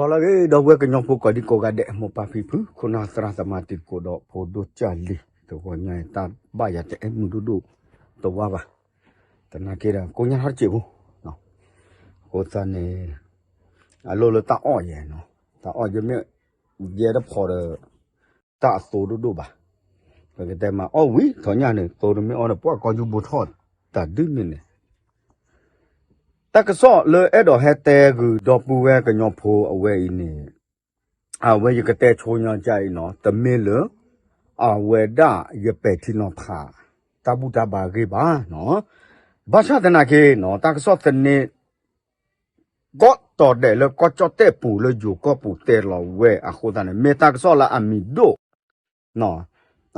ကောလာကေတော့ဝဲကညောဖို့ကဒီကိုကတဲ့မပဖီဖူခုနာစရာသမာတိကိုတော့ဖို့ဒိုချာလီတော့ကိုညာတာဘာရတဲ့မှုဒုဒုတော့ဝါပါတနာကေရာကိုညာဟာချေဘူးနော်ကိုစနေအလိုလိုတာအော်ရဲ့နော်တာအော်ရမြရဲတော့ပေါ်တော့တာဆိုဒုဒုပါဘယ်က တဲ့မှာအော်ဝီထောညာနေတိုရမေအော်တော့ပွားကောယူဘူထောတာဒင်းနေတကဆော့လေအဲ့တော့ဟဲတဲကူဒေါ်ပူဝဲကညောဖိုးအဝဲဤနေအဝဲရကတဲ့ချိုးညောကြိုင်နော်တမင်းလအဝဲဒရပဲတီနော်ဖာတဘူတဘာကေပါနော်ဘာသာတနာကေနော်တကဆော့တနေကော့တော်တယ်လေကော့ချတဲ့ပူလေဂျူကော့ပူတဲလောဝဲအခုတနေမေတကဆော့လာအမီဒိုနော်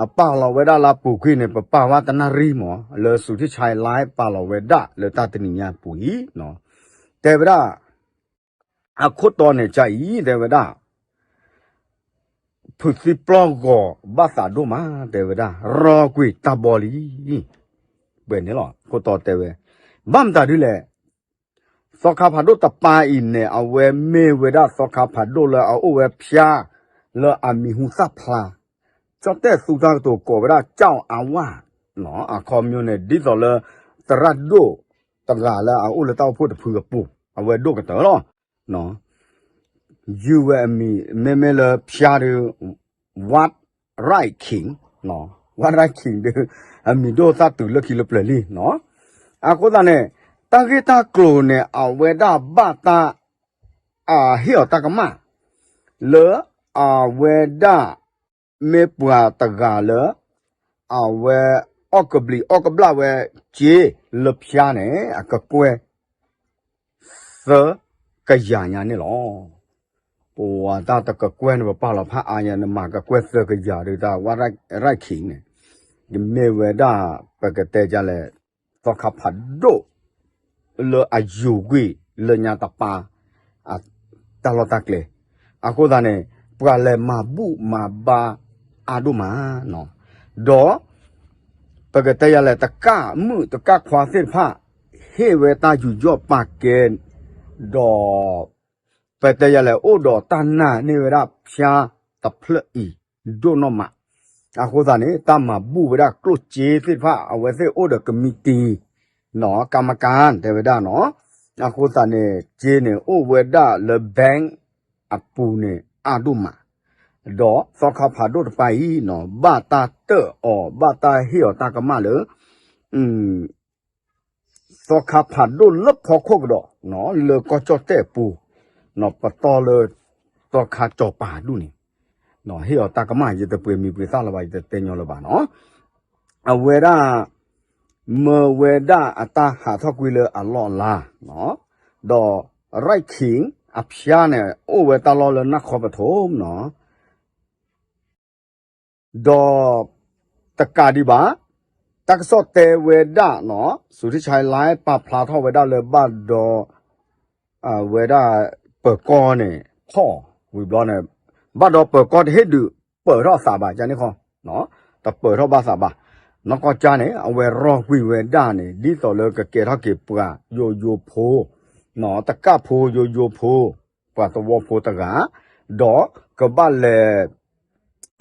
အပါလောဝဲဒါလာပူခွိနေပပဝတနာရီမောလေစုတိချိုင်လိုက်ပါလောဝဲဒါလေတတနိညာပူဤနော်တေဗရာအခုတော်နေကြဤတေဗရာဖုစီပလောကောဘာသာဒိုမာတေဗရာရောကွေတဘောလီဘယ်နေလောကိုတော်တေဝဲဘမ်တာဒီလေသောခါဖာဒိုတပါအင်းနေအဝဲမေဝဲဒါသောခါဖာဒိုလေအဝဲဖျာလောအမီဟုစဖလာ cho te su ta to ko bra chao a wa no a community di so le tra do ta ga la a u le tao phu de phu ga pu a we do ka to lo no you and me me me le pya de what right king no what right king de a mi do ta tu le ki le ple li no a ko da ne ta ge ta klo ne a we da ba ta a hi ta ka ma le a we da မေပွာတကလအဝဲအော့ကဘလီအော့ကဘလာဝဲဂျေလဖျားနေအကကွဲသကညာညာနေလောပူဝါတာတကကွဲနေပါလာဖာအာညာနမကကွဲသကညာရတာဝရိုက်ရိုက်ခင်းနေဒီမေဝဲဒါပကတဲ့ကြလဲသခဖတ်ဒိုလောအယူကွေလညာတပါအတလောတကလေအခုဒါနေပကလည်းမဘူမဘာ အာဒုမာနော်ဒေါ်ပကတဲ့ရလဲတကမှုတကခွာစစ်ဖဟေဝေတာယူကြောပါကဲဒေါ်ပတဲ့ရလဲအိုဒေါ်တနာနေဝရဖြာတဖလီဒိုနောမအခုသာနေတမဘူဝရကလုချေစစ်ဖအဝဲစစ်အိုဒေါ်ကမတီနော်ကမ္မကန်တေဝဒနော်အခုသာနေဂျေနေအိုဝဲဒလဘန်အပူနေအာဒုမာ တော့စောခဖာတို့တပိုင်နော်ဘာတာတောအောဘာတာဟီယောတာကမလေอืมစောခဖာတို့လဖောခုတ်တော့နော်လေကောချောတဲ့ပူနော်ပတော်လေစောခကြောပါလူနေနော်ဟီယောတာကမရေတပွေမီပွေစလာပါတဲ့တင်ညောလပါနော်အဝေရာမဝေဒအတာဟာထောက်ကွေလေအလောလာနော်တော့ right king အဖျားနဲ့အိုဝေတာလောလနခဘထုံးနော် ะเหี่ยวตากะมะยตะป่วยมีป่วยซาละบายตะเตญอละบาเนาะอเวราเมเวดาอตาหาทอกวิเลอลอลาเนาะดอไรขิงอพยาเนี่ยโอเวตาลอเลนักขอปฐมเนาะ ဒေါ်တက္ကာဒီပါတက္ကစောတေဝေဒနော်စုတိချိုင်လိုင်းပပလာထောဝေဒလေဘတ်ဒေါ်အဝေဒပကောနေခေါ်ဝီဘလောနေဘတ်ဒေါ်ပကောဟေဒူပရောစာ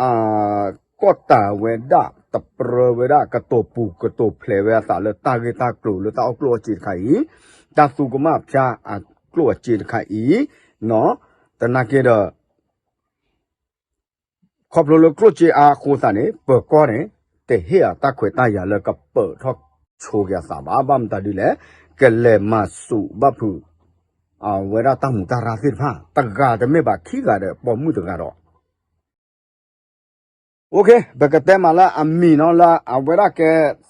အာကောတာဝေဒတပရဝေဒကတောပူကတောဖလေဝေသာလတာဂေတာကလုလတာအကလောချေခိုင်တာစုကမဖျားအကလောချေခိုင်နော်တနကေတော့ခေါပလိုလကလောချေအာခိုသနေပကောနေတေဟေတာခွေတာရလကပထောချိုကြသဘာဘမ်တဒီလေကလေမစုဘဖူအဝေရတမှုတာရာစစ်ဖာတက္ကဒမေဘာခိကတဲ့ပေါ်မှုတကတော့ โอเคบกเตมาละอามีเนาะละอาเวลาแก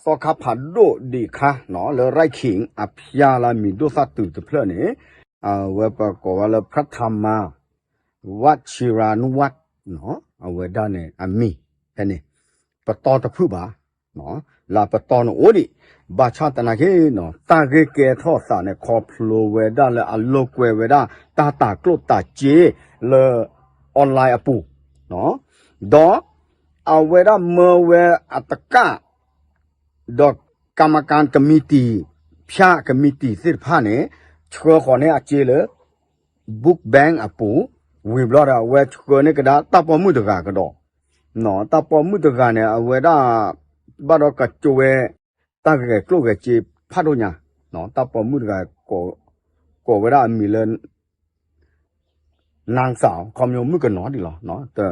สอคับผัดโดดีค่ะเนาะแล้วไรขิงอภิยาละมีโดสัตตุตเพลนี่อ่าเวปกวาละพระธรรมาวัชิรานุวัตเนาะเอาเวดาเนี่ยอามีแค่นี้ปะตอตะพูบาเนาะลาปะตอนโอดิบาชาตนาเกเนาะตาเกเกทอสาเนี่ยคอพลูเวดาละอโลกเวเวดาตาตากลตาเจเลออนไลน์อปูเนาะดอ အွန်လိုင်းအပူနော်ဒေါ်အဝေရမဝဲအတကဒေါကမ္မကန်ကမတီဖြာကမတီစစ်ဖာနေချောခေါ်နေအကျေလေ book bank အပူ ဝေဘလာဝဲချကနေကဒါတပ်ပေါ်မှုတကကတော့နော်တပ်ပေါ်မှုတကနဲ့အဝဲဒါဘာတော့ကကျွဲတကကကလုကချေဖတ်တော့ညာနော်တပ်ပေါ်မှုတကကိုကိုဝဲဒါမီလန်นางสาวคอมยมือกันนอดีหรอเนาะแต่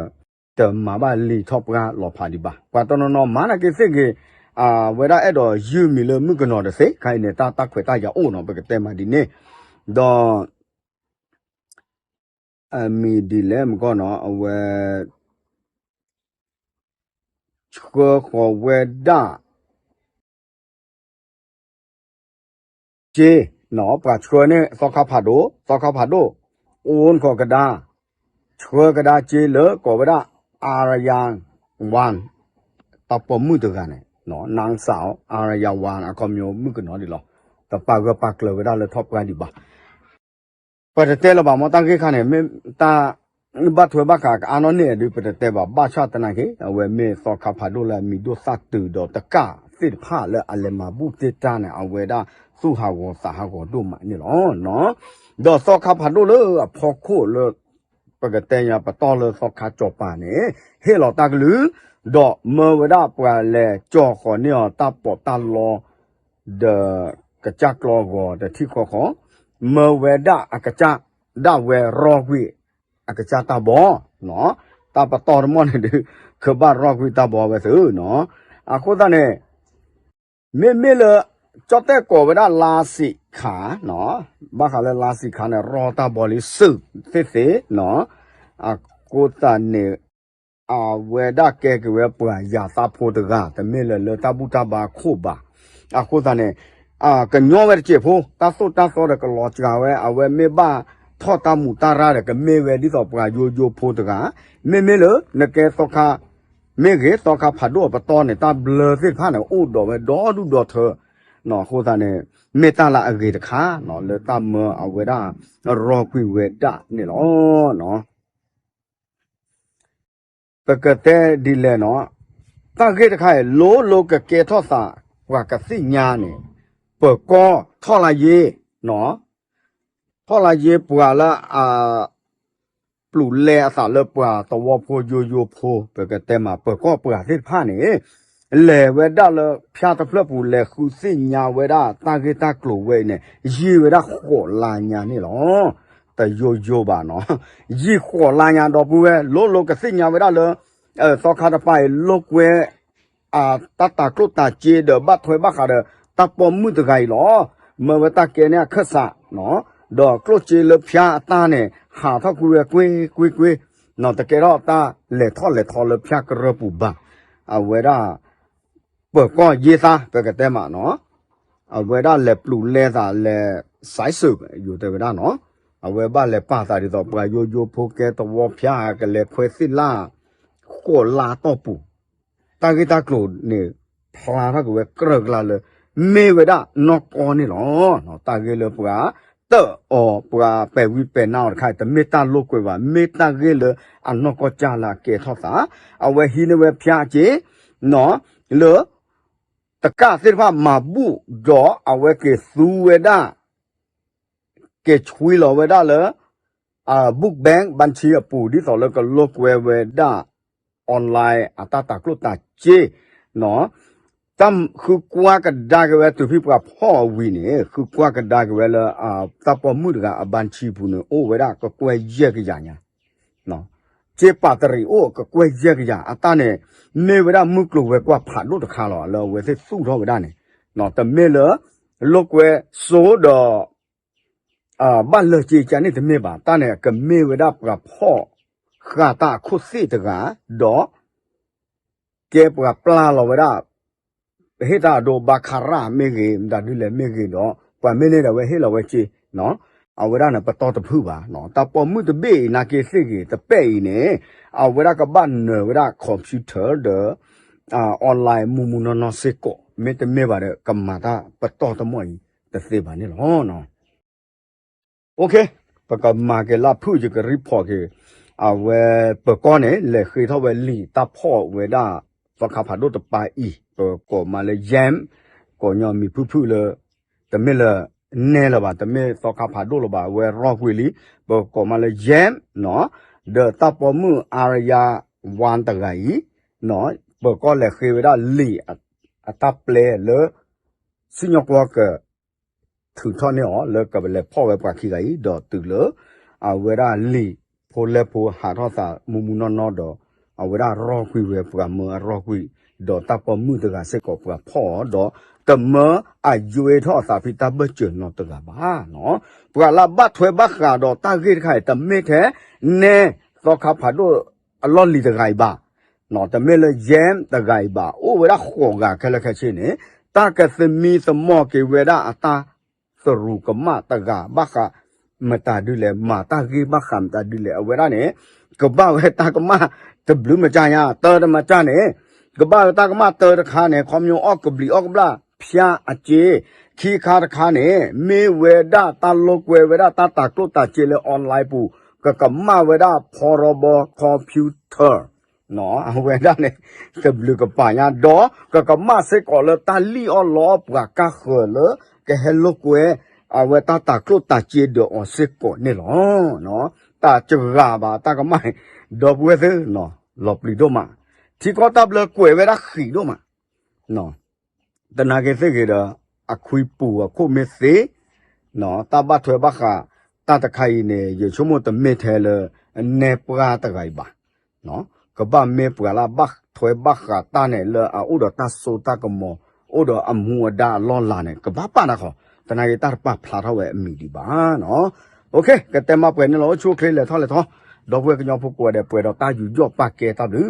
တမဘာလီထော့ပကလော်ဖာဒီပါကွာတော်တော်မာနာကိစစ်ကေအာဝေရာအဲ့တော့ယူမီလမှုကနော်တစေခိုင်နေတာတခွေတာရအောင်နော်ဘကတဲမဒီနေတော့အမီဒီလဲမကောနော်အဝဲချကောခေါ်ဝဲဒါဂျေနော်ပါချကောနဲ့သောခဖာဒိုသောခဖာဒိုအုံးခေါ်ကဒါချကောကဒါဂျေလကောဗဒါ အာရယန်ဝန်တပမှုတကနေနော်နန်းဆောင်အာရယဝန်အကောမျိုးမှုကနော်ဒီလောတပကပကလဝဒလထော့ကန်ဒီပါ pete lo ba mo tang ke khane me ta ba thwe ba ka ano ne du pete ba ba cha ta na ke we me so kha pha do la mi do sa tu do ta ka sit pha le ale ma bu te ta ne a we da su ha wo sa ha go do ma ni lo no do so kha pha do le a pho kho le ပကတဲ့ရပတော်လသောခါ ကြောပါနေဟေလောတကလူတော့မဝဒပွာလေကြောခေါ်နေတပေါ်တလောဒကကြကလောဘောတတိခေါ်ခေါ်မဝဒအကကြဒဝဲရောကွေအကကြတဘောနော်တပတော်မွန်နေခဘရောကွေတဘောပဲဆိုနော်အခုတနဲ့မေမေလကြောတဲ့ကောဝဒလာစီ ခါနော်ဘာခါလဲလာစီခါနဲ့ရောတာဘောလေးစုစစ်စစ်နော်အခုတနဲ့အဝဲဒကဲကဝဲပွာရာသာဖို့တကတမေလလတဘူတဘာခုပါအခုတနဲ့အာကညောဝဲကျေဖို့တဆုတဆောရကလောချကဝဲအဝဲမေဘာထောတမှုတရရကမေဝဲဒီတော့ပွာယိုယိုဖို့တကမေမေလနကဲသောခမေကေသောခဖတ်တော့ပတော်နေတာဘလစစ်ဖာနေဥတော်ပဲဒေါ်ဒူဒေါ်သ နော်ခိုးတာနေမေတ္တာလာအကေတခါနော်လေတမအဝဲဒါရောကွေဝဲဒနေလောနော်ပကတဲ့ဒီလေနော်တကေတခါလိုလိုကကေထောစာဝါကစိညာနေပကောထောလာရေနော်ထောလာရေပွာလာအာပလူလဲအစာလပွာတဝဖိုယိုယိုဖိုပကတဲ့မှာပကောပွာစစ်ဖာနေ လေဝဲဒါလဖျားတဖလပူလေခုစိညာဝဲဒါတာကေတာကလိုဝဲနေရေဝဲဒါခေါ်လာညာနေလောတယိုယိုပါနော်ရေခေါ်လာညာတော့ဘူးပဲလို့လို့ကစိညာဝဲဒါလအဲသောခါတပိုင်လုတ်ဝဲအာတတကလုတ်တာကျေဒဘတ်ထွေဘခါဒတပေါ်မှုတကိုင်လောမဝတကေနေခဆာနော်တော့ကလုတ်ကျေလဖျားအသားနဲ့ဟာထောက်ကူရကွေးကွေးကွေးနော်တကယ်တော့တာလေထော်လေထော်လဖျားကရပူပါအဝဲ ပကောရေသာပကတဲမှာနော်အဝဲဒါလေပလူလဲသာလေဆိုင်ဆုပ်ယူတဲ့ဝဲဒါနော်အဝဲပါလေပါသာဒီတော့ပယိုယိုဖိုကဲတော့ဖျားကလေခွဲစစ်လာကိုလာတော့ပူတာဂီတာကလိုနေဖလာရကဝဲကရကလာလေမေဝဲဒါနော်ပေါ်နေလောနော်တာဂီလေပူကတော့အော်ပူကပဲဝိပဲနောက်တစ်ခါတမေတာလုတ်ကွယ်ပါမေတာကလေအနော်ကကြလာကဲထော့သာအဝဲဟင်းဝဲဖျားချေနော်လော ตะกะสิทธภาพมาบุดอเอาไว้เกสูเวดาเกช่วยเราเวดาเลยอ่าบุกแบงบัญชีปู่ที่สอนแล้วก็ลกเวเวดาออนไลน์อัตตากลุตาเจเนาะตั้มคือกว่ากระดากเวตุพี่ปะพ่อวีเนี่ยคือกว่ากระดากเวลอ่าตาปอมุดกับบัญชีปู่เนี่ยโอ้เวดาก็กวยเยอะกันอย่างเนาะ ဘူးဒေါ်အဝဲကေသူဝဲဒါကေချွေလောဝဲဒါလအာဘုတ်ဘန်ဘန်ချီအပူဒီတော်လကလောကဝဲဝဲဒါအွန်လိုင်းအတတကလုတာချေနော်တမ်ခုကွာကဒါကဝဲသူဖိပကဖောဝီနေခုကွာကဒါကဝဲလာအာတပမှုတကအဘန်ချီဘူးနေအိုဝဲဒါကကွဲရက်ကညာနော်ကျေပါတရီအိုကကွဲရက်ကညာအတနဲ့နေဝရမှုကလဝဲကွာဖာလို့တခါလောလောဝဲစစ်စုတော့ဝဒနေနော်တမေလလောကွဲဆိုတော့အာဘာလချီချန်နေတမေပါတနဲ့ကမေဝဒပကဖောခါတာခုစီတကတော့ကေပကပလာလောဝဒဟေတာဒိုဘခရာမေဂေဒါဒူလေမေဂေတော့ပမေနေတဲ့ဝဲဟေလောဝဲချီနော် အဝရနာပတော်တဖူပါနော်တပေါ်မှုတဘေနာကေစစ်ကေတပဲ့နေအဝရကဘန်နဝရကွန်ပျူတာဒအာအွန်လိုင်းမူမူနော်နော်စစ်ကိုမေတမေပါတဲ့ကမ္မာတာပတော်တမွိတစေပါနေလောနော်โอเคပကမာကေလာဖူကြကရီဖော်ကေအဝဲပကောနေလေခေထောဝဲလီတဖော့ဝဲဒါပကဖာဒိုတပိုင်ဤပကောမလေယမ်ကိုညောမီဖူဖူလေတမေလေ နဲလပါတမဲသောခါဖာဒိုလပါဝဲရော့ကွေလီဘောကောမလေဂျမ်နော်ဒေတပ်ပေါ်မှုအာရယာဝန်တဂိုင်နော်ဘောကောလေခေဝဒလီအတပ်ပလေလေစညကွာကထူထော်နေော်လေကဘလေဖော်ဝဲပါခိဂိုင်ဒေါ်တူလေအဝဲရလီဖိုလေဖိုဟာထောသာမူမူနော်နော်ဒေါ်အဝဲရရော့ကွေဝဲပကမရော့ကွေ ဒေါ်တပ်ပေါ်မှုတကစက်ကောပကဖော်ဒေါ်တမအယွေထောစာဖီတဘကျွန်းတော့တကပါနော်ပကလာဘတ်ထွဲဘခါတော့တာဂိတ်ခိုင်တမေထဲနဲသောခါဖာတော့အလော်လီတဂိုင်ပါနော်တမေလေယမ်တဂိုင်ပါအိုဝရခေါကခက်လက်ခက်ချင်းနေတာကသမီသမောကေဝရအ တာသရူကမတကဘခမတာဒူလေမာတာဂိဘခမ်တာဒူလေအဝရနဲ့ကဘဝဲတာကမတဘလူမကြညာတော်တမကြနဲ့ကဘတာကမတော်တခါနဲ့ကွန်မြူအော့ကဘလီအော့ကဘလာဖျားအကျေခီခါတခါနဲ့မေဝေဒတာလောကွယ်ဝေဒတာတာကလုတာကျေလေအွန်လိုင်းပူကကမဝေဒဖော်ရဘကွန်ပျူတာနော်အဝေဒနဲ့ကဘလူကပါညာတော့ကကမစေကောလတာလီအော်လောပကကခေါ်လကဟဲလောကွယ်အဝေတာတာကလုတာကျေဒအွန်စေကောနေလောနော်တာကြရာပါတာကမိုင်ဒေါ်ဘွေသနော်လောပလီဒိုမာ တီကောတပ်လကွယ်ဝေဒခီဒိုမာနော် တနာကေစေကေတော့အခွေပူအခုမေစေနော်တဘထွေဘခတတခိုင်နေရချုံမတမေထဲလနေပရာတခိုင်ပါနော်ကဘာမေပရာလာဘခထွေဘခတာနေလအဥဒတဆုတကမောဥဒအမှုဒါလောလာနေကဘာပါနာခောတနာကေတပဖလာတော့ဝဲအမီဒီပါနော်โอเคကတဲ့မပွဲနေလို့ချိုးခလေးလေထောက်လေထောတော့ဘွဲကညောဖို့ကွယ်တဲ့ပွဲတော့တာယူကြော့ပကဲတပ်လူ